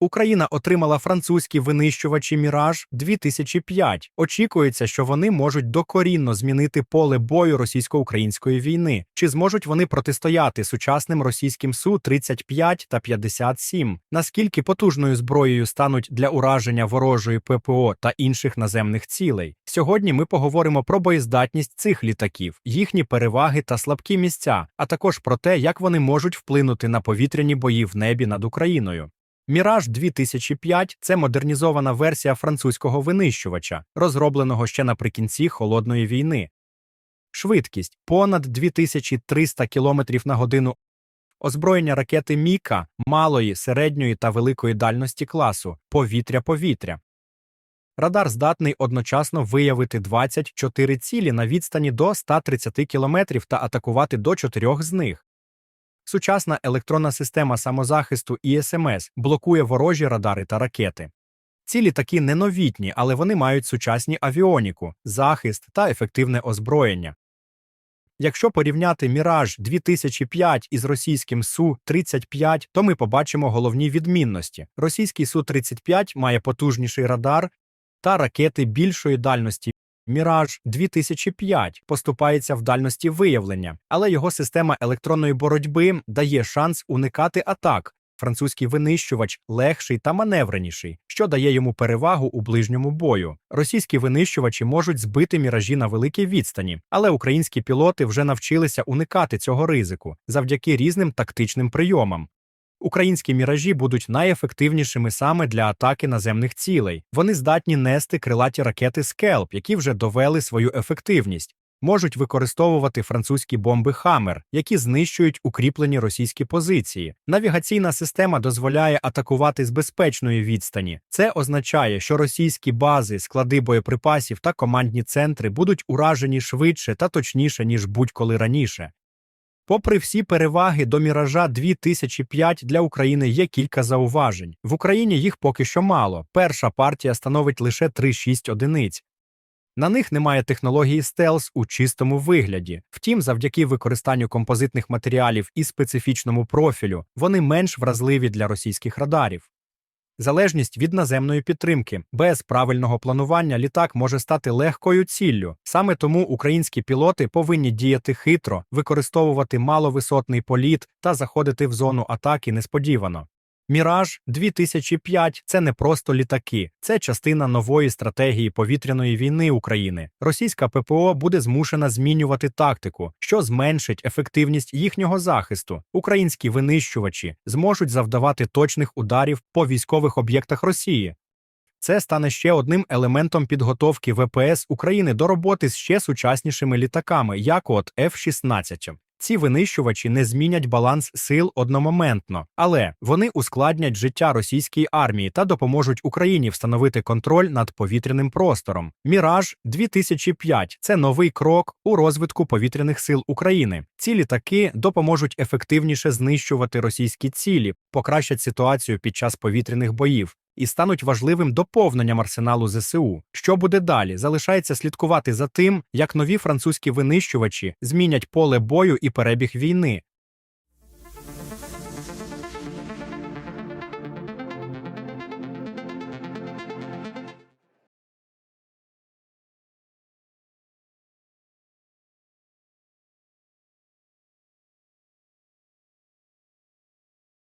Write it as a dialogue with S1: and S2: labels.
S1: Україна отримала французькі винищувачі Міраж 2005. Очікується, що вони можуть докорінно змінити поле бою російсько-української війни. Чи зможуть вони протистояти сучасним російським су 35 та 57? Наскільки потужною зброєю стануть для ураження ворожої ППО та інших наземних цілей? Сьогодні ми поговоримо про боєздатність цих літаків, їхні переваги та слабкі місця, а також про те, як вони можуть вплинути на повітряні бої в небі над Україною. Міраж 2005 це модернізована версія французького винищувача, розробленого ще наприкінці холодної війни. Швидкість понад 2300 км на годину. Озброєння ракети Міка малої, середньої та великої дальності класу повітря-повітря. Радар здатний одночасно виявити 24 цілі на відстані до 130 км та атакувати до 4 з них. Сучасна електронна система самозахисту ІСМС блокує ворожі радари та ракети. Ці літаки не новітні, але вони мають сучасні авіоніку, захист та ефективне озброєння. Якщо порівняти Міраж 2005 із російським Су-35, то ми побачимо головні відмінності. Російський Су-35 має потужніший радар та ракети більшої дальності. Міраж 2005 поступається в дальності виявлення, але його система електронної боротьби дає шанс уникати атак. Французький винищувач легший та маневреніший, що дає йому перевагу у ближньому бою. Російські винищувачі можуть збити міражі на великій відстані, але українські пілоти вже навчилися уникати цього ризику завдяки різним тактичним прийомам. Українські міражі будуть найефективнішими саме для атаки наземних цілей. Вони здатні нести крилаті ракети Скелп, які вже довели свою ефективність. Можуть використовувати французькі бомби Хаммер, які знищують укріплені російські позиції. Навігаційна система дозволяє атакувати з безпечної відстані. Це означає, що російські бази, склади боєприпасів та командні центри будуть уражені швидше та точніше ніж будь-коли раніше. Попри всі переваги до міража 2005 для України є кілька зауважень. В Україні їх поки що мало. Перша партія становить лише 3-6 одиниць. На них немає технології стелс у чистому вигляді. Втім, завдяки використанню композитних матеріалів і специфічному профілю, вони менш вразливі для російських радарів. Залежність від наземної підтримки без правильного планування літак може стати легкою ціллю. Саме тому українські пілоти повинні діяти хитро, використовувати маловисотний політ та заходити в зону атаки несподівано. Міраж 2005 – це не просто літаки, це частина нової стратегії повітряної війни України. Російська ППО буде змушена змінювати тактику, що зменшить ефективність їхнього захисту. Українські винищувачі зможуть завдавати точних ударів по військових об'єктах Росії. Це стане ще одним елементом підготовки ВПС України до роботи з ще сучаснішими літаками, як от F-16. Ці винищувачі не змінять баланс сил одномоментно, але вони ускладнять життя російської армії та допоможуть Україні встановити контроль над повітряним простором. Міраж 2005 – це новий крок у розвитку повітряних сил України. Ці літаки допоможуть ефективніше знищувати російські цілі, покращать ситуацію під час повітряних боїв. І стануть важливим доповненням арсеналу ЗСУ. Що буде далі? Залишається слідкувати за тим, як нові французькі винищувачі змінять поле бою і перебіг війни.